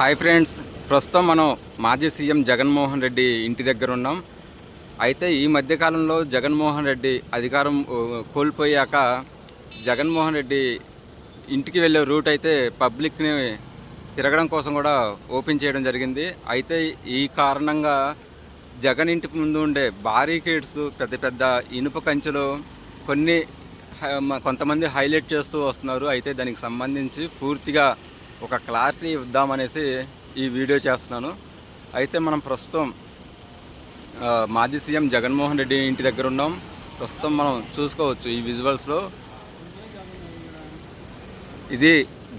Hi friends. ప్రస్తుతం మనం మాజీ సీఎం జగన్మోహన్ రెడ్డి ఇంటి దగ్గర ఉన్నాం. అయితే ఈ మధ్యకాలంలో జగన్మోహన్ రెడ్డి అధికారం కోల్పోయాక జగన్మోహన్ రెడ్డి ఇంటికి వెళ్ళే రూట్ అయితే పబ్లిక్ని తిరగడం కోసం కూడా ఓపెన్ చేయడం జరిగింది. అయితే ఈ కారణంగా జగన్ ఇంటి ముందు ఉండే బారికేడ్స్ పెద్ద పెద్ద ఇనుప కంచెలు కొన్ని కొంతమంది హైలైట్ చేస్తూ వస్తున్నారు. అయితే దానికి సంబంధించి పూర్తిగా ఒక క్లారిటీ ఇద్దామనేసి ఈ వీడియో చేస్తున్నాను. అయితే మనం ప్రస్తుతం మాజీ సీఎం జగన్మోహన్ రెడ్డి ఇంటి దగ్గర ఉన్నాం. ప్రస్తుతం మనం చూసుకోవచ్చు ఈ విజువల్స్లో ఇది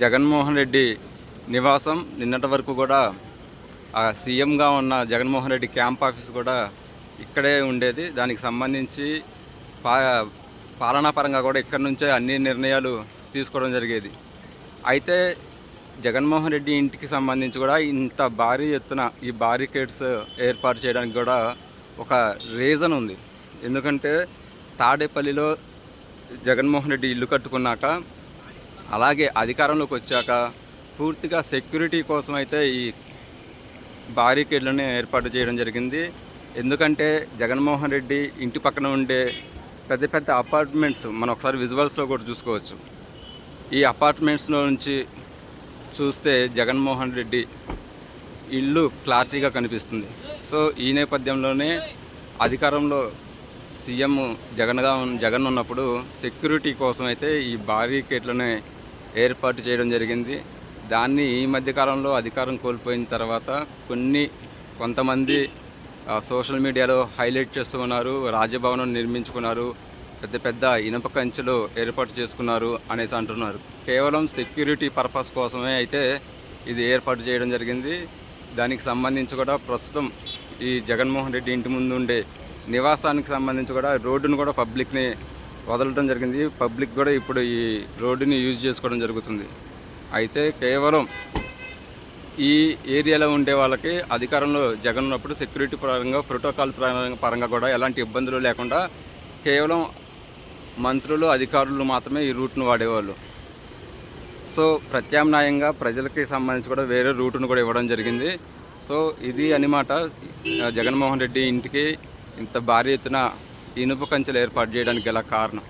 జగన్మోహన్ రెడ్డి నివాసం. నిన్నటి వరకు కూడా ఆ సీఎంగా ఉన్న జగన్మోహన్ రెడ్డి క్యాంప్ ఆఫీస్ కూడా ఇక్కడే ఉండేది. దానికి సంబంధించి పా పాలనాపరంగా కూడా ఇక్కడి నుంచే అన్ని నిర్ణయాలు తీసుకోవడం జరిగేది. అయితే జగన్మోహన్ రెడ్డి ఇంటికి సంబంధించి కూడా ఇంత భారీ ఎత్తున ఈ బారికేడ్స్ ఏర్పాటు చేయడానికి కూడా ఒక రీజన్ ఉంది. ఎందుకంటే తాడేపల్లిలో జగన్మోహన్ రెడ్డి ఇల్లు కట్టుకున్నాక అలాగే అధికారంలోకి వచ్చాక పూర్తిగా సెక్యూరిటీ కోసం అయితే ఈ బారికేడ్లను ఏర్పాటు చేయడం జరిగింది. ఎందుకంటే జగన్మోహన్ రెడ్డి ఇంటి పక్కన ఉండే పెద్ద పెద్ద అపార్ట్మెంట్స్ మనం ఒకసారి విజువల్స్లో కూడా చూసుకోవచ్చు. ఈ అపార్ట్మెంట్స్లో నుంచి చూస్తే జగన్మోహన్ రెడ్డి ఇల్లు క్లారిటీగా కనిపిస్తుంది. సో ఈ నేపథ్యంలోనే అధికారంలో సీఎం జగన్గా జగన్ ఉన్నప్పుడు సెక్యూరిటీ కోసం అయితే ఈ బారికేట్లను ఏర్పాటు చేయడం జరిగింది. దాన్ని ఈ మధ్యకాలంలో అధికారం కోల్పోయిన తర్వాత కొన్ని కొంతమంది సోషల్ మీడియాలో హైలైట్ చేస్తూ ఉన్నారు రాజభవనం నిర్మించుకున్నారు. పెద్ద పెద్ద ఇనుప కంచెలు ఏర్పాటు చేసుకున్నారు అనేసి అంటున్నారు. కేవలం సెక్యూరిటీ పర్పస్ కోసమే అయితే ఇది ఏర్పాటు చేయడం జరిగింది. దానికి సంబంధించి కూడా ప్రస్తుతం ఈ జగన్మోహన్ రెడ్డి ఇంటి ముందు ఉండే నివాసానికి సంబంధించి కూడా రోడ్డును కూడా పబ్లిక్ని వదలడం జరిగింది. పబ్లిక్ కూడా ఇప్పుడు ఈ రోడ్డుని యూజ్ చేసుకోవడం జరుగుతుంది. అయితే కేవలం ఈ ఏరియాలో ఉండే వాళ్ళకి అధికారంలో జగన్ ఉన్నప్పుడు సెక్యూరిటీ పరంగా ప్రోటోకాల్ పరంగా- పరంగా కూడా ఎలాంటి ఇబ్బందులు లేకుండా కేవలం మంత్రులు అధికారులు మాత్రమే ఈ రూట్ను వాడేవాళ్ళు. సో ప్రత్యామ్నాయంగా ప్రజలకి సంబంధించి కూడా వేరే రూటును కూడా ఇవ్వడం జరిగింది. సో ఇది అనమాట జగన్మోహన్ రెడ్డి ఇంటికి ఇంత భారీ ఎత్తున ఇనుప కంచెలు ఏర్పాటు చేయడానికి గల కారణం.